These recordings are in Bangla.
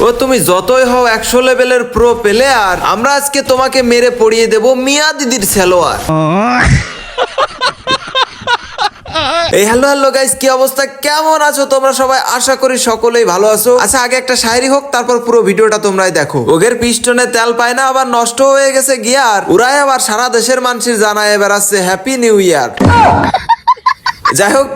ও তুমি যতই হও একশো লেভেলের প্রো প্লেয়ার আমরা আজকে তোমাকে মেরে পড়িয়ে দেব মিয়া দিদির সেলোয়ার। এই হ্যালো হ্যালো গাইস কি অবস্থা? কেমন আছো তোমরা সবাই? আশা করি সকলেই ভালো আছো। আচ্ছা আগে একটা শায়রি হোক তারপর পুরো ভিডিওটা তোমরাই দেখো। ওগের পিস্টনে তেল পায় না আবার নষ্ট হয়ে গেছে গিয়ার। উড়াই আবার সারা দেশের মানুষের জানায় বেড়াচ্ছে হ্যাপি নিউ ইয়ার যাই হোক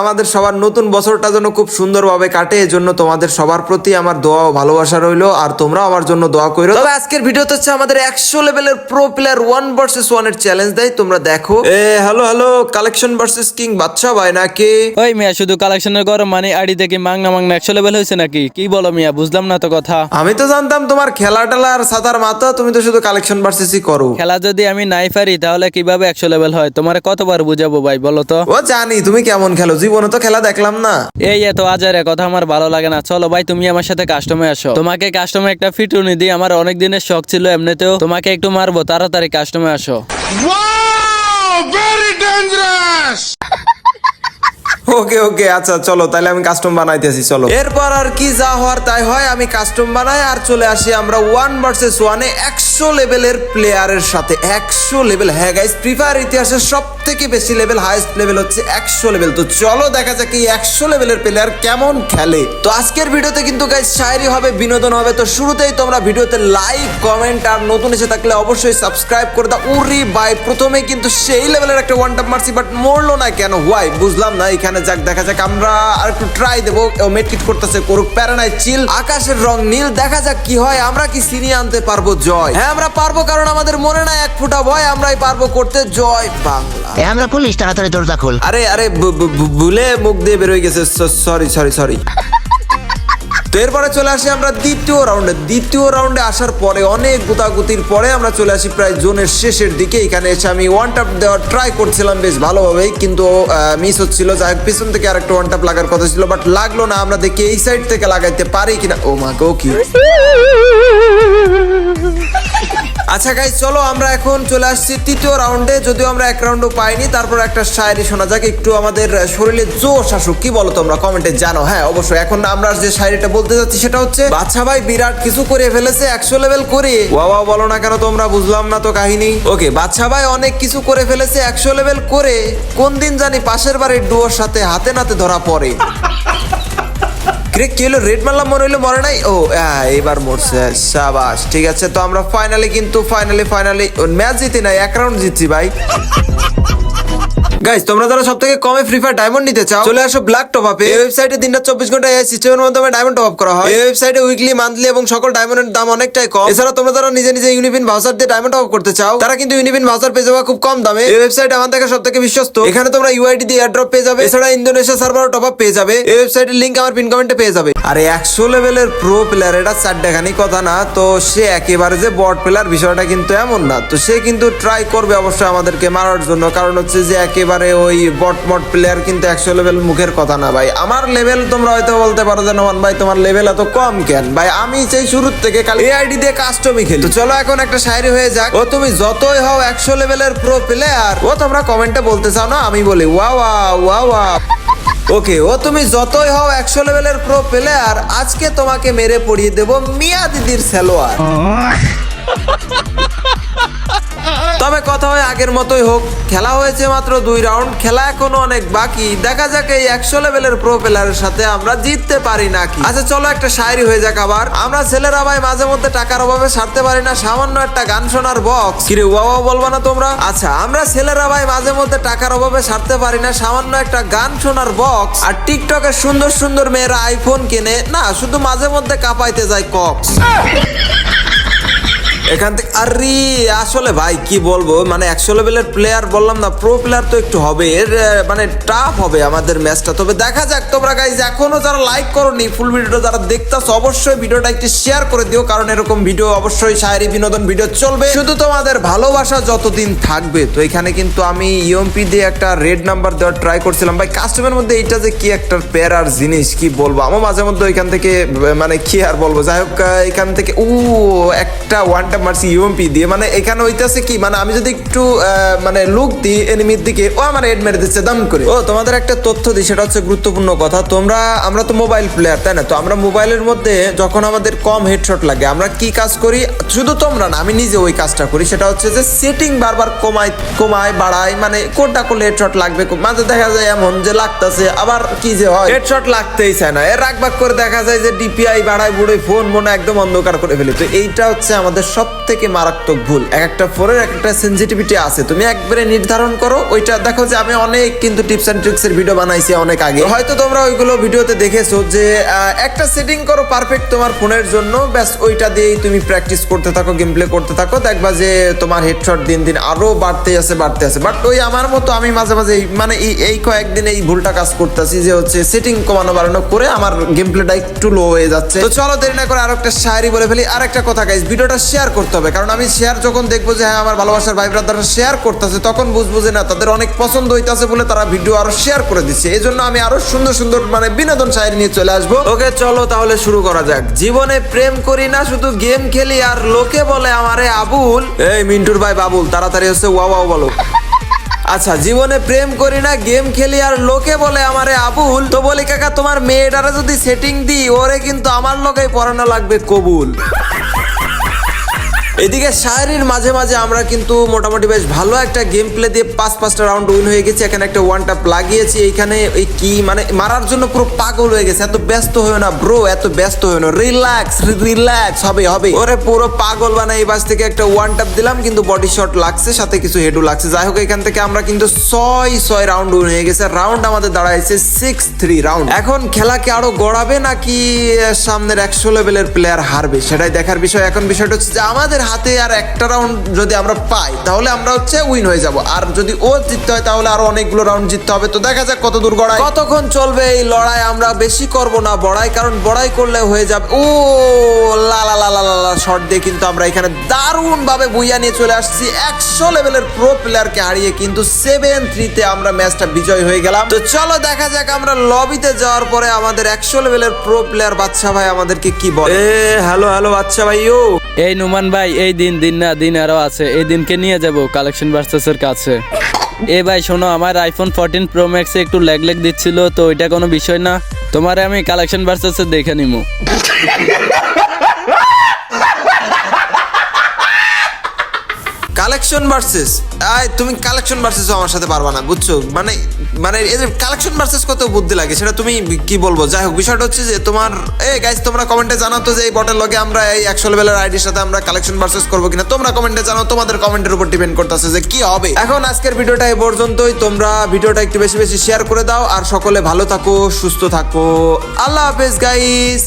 আমাদের সবার নতুন বছরটা যেন খুব সুন্দরভাবে কাটে এজন্য তোমাদের সবার প্রতি আমার দোয়া ও ভালোবাসা রইল আর তোমরাও আমার জন্য দোয়া করো। তবে আজকের ভিডিওতে হচ্ছে আমাদের একশো লেভেলের প্রো প্লেয়ার ওয়ান ভার্সেস ওয়ানের চ্যালেঞ্জ দেয় তোমরা দেখো। এ hello hello collection versus king Badsha ভাই নাকি? ওই মিয়া শুধু কালেকশনের গরম মানে আড়ি থেকে মাংনা মাংনা একশো লেভেল হয়েছে নাকি? কি বলো মিয়া বুঝলাম না তো কথা। আমি তো জানতাম তোমার খেলা টেলা আর সাতার মাথা তুমি তো শুধু কালেকশন ভার্সেসই করো। খেলা যদি আমি নাই পারি তাহলে কীভাবে একশো লেভেল হয়? তোমার কতবার বুঝাবো ভাই বলো তো? ও জানি তুমি কেমন খেলো? জীবনে তো খেলা দেখলাম না। এই এত আজারে কথা আমার ভালো লাগে না। চলো ভাই তুমি আমার সাথে কাস্টমে আসো। তোমাকে কাস্টমে একটা ফিটুনি দিই আমার অনেক দিনের শখ ছিল এমনিতেও। তোমাকে একটু মারবো তাড়াতাড়ি কাস্টমে আসো। Wow! Very dangerous! ওকে ওকে আচ্ছা চলো, তাহলে আমি কাস্টম বানাইতেছি, চলো। এরপর আর কি যা হওয়ার তাই হয়, আমি কাস্টম বানাই, আর চলে আসি আমরা ওয়ান ভার্সেস ওয়ানে একশো লেভেলের প্লেয়ারের সাথে। একশো লেভেল হ্যাঁ গাইস ফ্রি ফায়ার ইতিহাসের সব থেকে বেশি লেভেল হাইস্ট লেভেল হচ্ছে একশো লেভেল তো চলো, দেখা যাক এই একশো লেভেলের প্লেয়ার কেমন খেলে। তো আজকের ভিডিওতে কিন্তু গাইস শায়রি হবে, বিনোদন হবে, তো শুরুতেই তোমরা ভিডিওতে লাইক কমেন্ট আর নতুন এসে থাকলে অবশ্যই সাবস্ক্রাইব করে দাও। উরি বাই প্রথমে কিন্তু সেই লেভেলের একটা ওয়ান টাপ মারছি বাট মরলো না কেন? হোয়াই বুঝলাম না, এখানে যাক দেখা যাক আমরা আর একটু ট্রাই দেবো। মেটকিট করতেছে করুক প্যারানাই চিল আকাশের রং নীল দেখা যাক কি হয়। আমরা কি সিনিয়ে আনতে পারব জয়? হ্যাঁ আমরা পারব কারণ আমাদের মনে নাই এক ফুটা ভয়। আমরাই পারব করতে জয় বাংলা। এ আমরা পুলিশ তাড়াতাড়ি দরজা খোল। আরে আরে ভুলে মুখ দিয়ে বেরোয় গেছে। সরি সরি সরি তো এরপরে চলে আসি আমরা দ্বিতীয় রাউন্ডে দ্বিতীয় রাউন্ডে আসার পরে অনেক গুতাগুতির পরে আমরা চলে আসি প্রায় জোনের শেষের দিকে। এখানে এসে আমি ওয়ান টাপ দেওয়ার ট্রাই করছিলাম বেশ ভালোভাবেই, কিন্তু মিস হচ্ছিল। যাই হোক, পিছন থেকে আরেকটা ওয়ান টাপ লাগার কথা ছিল বাট লাগল না। আমরা দেখি এই সাইড থেকে লাগাইতে পারি কিনা। ও মা ও কি? আচ্ছা গাইজ চলো আমরা এখন চলে আসছি তৃতীয় রাউন্ডে যদিও আমরা এক রাউন্ডও পাইনি, তারপর একটা শায়রি শোনা যাক। একটু আমাদের শরীরে জোশ আসুক, কি বলো তোমরা? কমেন্টে জানো। হ্যাঁ অবশ্যই। এখন আমরা যে শায়রিটা বলতে যাচ্ছি, সেটা হচ্ছে, বাচ্চা ভাই বিরাট কিছু করে ফেলেছে, একশো লেভেল করে। বাবা বলো না কেন তোমরা, বুঝলাম না তো কাহিনী। ওকে বাচ্চা ভাই অনেক কিছু করে ফেলেছে, একশো লেভেল করে। কোন দিন জানি পাশের বাড়ির ডুয়োর সাথে হাতে নাতে ধরা পড়ে। ক্রিক কি হলো? রেড মারলাম মনে হইল মরে নাই? ও হ্যাঁ, এবার মরছে। সাবাস ঠিক আছে? তো আমরা ফাইনালি কিন্তু ফাইনালি ফাইনালি ম্যাচ জিতি নাই এক রাউন্ড জিতছি ভাই। গাইস তোমরা যারা সব থেকে কমে ফ্রি ফায়ার ডায়মন্ড নিতে চাও, চলে আসো ব্ল্যাক টপ আপে এই ওয়েবসাইটে দিনটা চব্বিশ ঘণ্টা এই সিস্টেমের মাধ্যমে ডায়মন্ড টপ আপ করা হয়। এই ওয়েবসাইটে উইকলি মান্থলি এবং সকল ডায়মন্ডের দাম অনেকটাই কম। এছাড়া তোমরা যারা নিজে নিজে ইউনিফিন ভাউচার দিয়ে ডায়মন্ড টপ করতে চাও, তারা কিন্তু ইউনিফিন ভাউচার পেয়ে যাবে খুব কম দামে। এই ওয়েবসাইট আমার থেকে সব থেকে বিশ্বস্ত। এখানে তোমরা ইউআইডি দিয়ে এয়ারড্রপ পেয়ে যাবে। এছাড়া ইন্দোনেশিয়া সার্ভার টপ আপ পেয়ে যাবে। এই ওয়েবসাইটের লিংক আমার পিন কমেন্টে পেয়ে যাবে। আরে একশো লেভেলের প্রো প্লেয়ার এটা চারটাখানি কথা না। তো সে একেবারে যে বট প্লেয়ার বিষয়টা কিন্তু এমন না। তো সে কিন্তু ট্রাই করবে অবশ্যই আমাদেরকে মারার জন্য। কারণ হচ্ছে যে একেবারে ওই বট মট প্লেয়ার কিন্তু একশো লেভেল মুখের কথা না ভাই। আমার লেভেল তোমরা হয়তো বলতে পারো যে নোমান ভাই, তোমার লেভেল এত কম কেন? ভাই, আমি সেই শুরুর থেকে খালি এআইডি দিয়ে কাস্টমই খেলি। তো চলো এখন একটা শায়রি হয়ে যাক। ও, তুমি যতই হও একশো লেভেলের প্রো প্লেয়ার ও, তোমরা কমেন্টে বলতে চাও না? আমি বলি ওয়া ওয়া ওয়া ওয়া ওকে ও, তুমি যতই হও একশো লেভেলের প্রো প্লেয়ার আজকে তোমাকে মেরে পড়িয়ে দেব মিয়া দিদির সেলোয়ার। তবে কথা হয় আগের মতোই হোক, খেলা হয়েছে মাত্র দুই রাউন্ড খেলা এখনও অনেক বাকি। দেখা যাক এই একশো লেভেলের প্রো প্লেয়ারের সাথে আমরা জিততে পারি নাকি। আচ্ছা চলো একটা শায়রি হয়ে যাক আবার। আমরা ছেলেরা ভাই মাঝে মধ্যে টাকার অভাবে সারতে পারি না, সামান্য একটা গান শোনার বক্স কিরে ওয়া বলবা না তোমরা? আচ্ছা আমরা ছেলেরা ভাই মাঝে মধ্যে টাকার অভাবে সারতে পারি না, সামান্য একটা গান শোনার বক্স আর টিকটকে সুন্দর সুন্দর মেয়েরা আইফোন কেনে, না, শুধু মাঝে মধ্যে কাঁপাইতে যায় কক্স এখান থেকে আরে, আসলে ভাই, কি বলব? মানে একশো লেভেলের প্লেয়ার বললাম না প্রো প্লেয়ার তো একটু হবে। এর মানে টাফ হবে আমাদের ম্যাচটা তবে দেখা যাক তোমরা গাইজ এখনও যারা লাইক করোনি ফুল ভিডিওটা যারা দেখতেছো, অবশ্যই ভিডিওটা একটু শেয়ার করে দিও, কারণ এরকম ভিডিও অবশ্যই শায়েরি বিনোদন ভিডিও চলবে। শুধু তোমাদের ভালোবাসা যতদিন থাকবে, তো এখানে কিন্তু আমি ইএমপি দিয়ে একটা রেড নাম্বার দেওয়ার ট্রাই করছিলাম। ভাই কাস্টমের মধ্যে এইটা যে কি একটা প্যারার জিনিস, কি বলব? আমার মাঝে মধ্যে ওইখান থেকে মানে কি আর বলব? যাই হোক এখান থেকে ও, একটা ওয়ান মারছি ইউএমপি দিয়ে। মানে এখানে হইতেছে কি মানে আমি যদি একটু মানে লুক দিই এনিমির দিকে, ও আমার হেড মেরে দিচ্ছে, দাম করে। ও, তোমাদের একটা তথ্য দিই, সেটা হচ্ছে গুরুত্বপূর্ণ কথা। তোমরা, আমরা তো মোবাইল প্লেয়ার তাই না? তো আমরা মোবাইলের মধ্যে যখন আমাদের কম হেডশট লাগে, আমরা কি কাজ করি? শুধু তোমরা না, আমি নিজে ওই কাজটা করি। সেটা হচ্ছে যে সেটিং বারবার কমাই কমায় বাড়াই মানে কোনটা করলে হেডশট লাগবে মাঝে দেখা যায় এমন যে লাগতেছে, আবার কি যে হয়? হেডশট লাগতেই চায় না। এর রাগ বাগ করে দেখা যায় যে ডিপিআই বাড়ায় বুড়ে ফোন মনে একদম অন্ধকার করে ফেলি। তো এইটা হচ্ছে আমাদের সব থেকে মারাত্মক ভুল। এক একটা ফোনের এক একটা সেন্সিটিভিটি আছে। তুমি একবারে নির্ধারণ করো, ওইটা দেখো যে আমি অনেক কিন্তু টিপস অ্যান্ড ট্রিক্স এর ভিডিও বানাইছি অনেক আগে। হয়তো তোমরা ওইগুলো ভিডিওতে দেখেছ যে একটা সেটিং করো পারফেক্ট তোমার ফোনের জন্য, ব্যাস ওইটা দিয়েই তুমি প্র্যাকটিস করতে থাকো গেম প্লে করতে থাকো, দেখবা যে তোমার হেডশট দিন দিন আরও বাড়তে আছে বাড়তে আছে। বাট ওই আমার মতো আমি মাঝে মাঝে মানে এই কয়েকদিন এই ভুলটা কাজ করতেছি যে হচ্ছে সেটিং কমানো বাড়ানো করে আমার গেম প্লেটা একটু লো হয়ে যাচ্ছে। তো চলো দেরি না করে আরও একটা শায়রি বলে ফেলি। আর একটা কথা গাইজ ভিডিওটা শেয়ার করতে হবে। কারণ আমি শেয়ার যখন দেখব যে হ্যাঁ আমার ভালোবাসার ভাই ব্রাদাররা শেয়ার করতেছে তখন বুঝব যে না তাদের অনেক পছন্দ হইতাছে বলে তারা ভিডিও আরও শেয়ার করে দিচ্ছে। এই জন্য আমি আরও সুন্দর সুন্দর মানে বিনোদন শায়রি নিয়ে চলে আসব। ওকে চলো তাহলে শুরু করা যাক। জীবনে প্রেম করি না শুধু গেম খেলি আর লোকে বলে আমারে আবুল। এই মিন্টুর ভাই বাবুল তাড়াতাড়ি হচ্ছে ওয়া ওয়া বলো। আচ্ছা জীবনে প্রেম করি না গেম খেলি আর লোকে বলে আমারে আবুল। তো বলি কাকা তোমার মেয়েটারে যদি সেটিং দিই ওরে কিন্তু আমার লোকেই পড়ানো লাগবে কবুল। এদিকে শায়রির মাঝে মাঝে আমরা কিন্তু মোটামুটি বেশ ভালো একটা গেম প্লে দিয়ে পাঁচ পাঁচটা রাউন্ড উইন হয়ে গেছে। এখানে একটা ওয়ান টাপ লাগিয়েছি। এইখানে এই কি মানে মারার জন্য পুরো পাগল হয়ে গেছে। এত ব্যস্ত হয়ে না ব্রো এত ব্যস্ত হয়ে না। রিল্যাক্স রিল্যাক্স হবে হবে। ওরে পুরো পাগল বানাই এই বাস থেকে একটা ওয়ান টাপ দিলাম, কিন্তু বডি শট লাগছে, সাথে কিছু হেডও লাগছে। যাই হোক, এখান থেকে আমরা কিন্তু ছয় ছয় রাউন্ড উইন হয়ে গেছে। রাউন্ড আমাদের দাঁড়াইছে সিক্স থ্রি রাউন্ড এখন খেলাকে আরও গড়াবে নাকি সামনের একশো লেভেলের প্লেয়ার হারবে? সেটাই দেখার বিষয়। এখন বিষয়টা হচ্ছে যে আমাদের হাতে আর একটা রাউন্ড যদি আমরা পাই তাহলে আমরা হচ্ছে উইন হয়ে যাব। আর যদি ও জিততে হয় তাহলে আরও অনেকগুলো রাউন্ড জিততে হবে। তো দেখা যাক কত দূর গড়ায় কতক্ষণ চলবে এই লড়াই? আমরা বেশি করব না বড়াই কারণ বড়াই করলে হয়ে যাবে ও লা লা লা লা লা লা শট দিয়ে কিন্তু আমরা এখানে দারুণ ভাবে বুইয়া নিয়ে চলে আসছি। একশো লেভেলের প্রো প্লেয়ারকে হারিয়ে কিন্তু সেভেন থ্রিতে আমরা ম্যাচটা বিজয় হয়ে গেলাম। তো চলো দেখা যাক আমরা লবিতে যাওয়ার পরে আমাদের একশো লেভেলের প্রো প্লেয়ার বাচ্চা ভাই আমাদেরকে কি বলে? এ হ্যালো হ্যালো বাচ্চা ভাই ও এই নুমান ভাই এই দিন দিন না, দিন আরও আছে। এই দিনকে নিয়ে যাব কালেকশন ভার্সেসের কাছে। এ ভাই, শোনো, আমার আইফোন ফোরটিন প্রো ম্যাক্সে একটু ল্যাগ ল্যাগ দিচ্ছিল, তো ওইটা কোনো বিষয় না। তোমারে আমি কালেকশন ভার্সেসে দেখে নিবো কালেকশন ভার্সেস আয়, তুমি কালেকশন ভার্সেস আমার সাথে পারবা না, বুঝছ? মানে মানে এদের কালেকশন ভার্সেস কত বুদ্ধি লাগে, সেটা তুমি কি বলব? যাই হোক, বিষয়টা হচ্ছে যে তোমার, এ গাইস তোমরা কমেন্টে জানাও তো যে এই বটের লগে আমরা এই একশো লেভেলের আইডির সাথে আমরা কালেকশন ভার্সেস করব কিনা। তোমরা কমেন্টে জানাও, তোমাদের কমেন্টের উপর ডিপেন্ড করতেছে যে কি হবে। এখন আজকের ভিডিওটা এই পর্যন্তই, তোমরা ভিডিওটা একটু বেশি বেশি শেয়ার করে দাও, আর সকলে ভালো থাকো, সুস্থ থাকো। আল্লাহ হাফেজ গাইস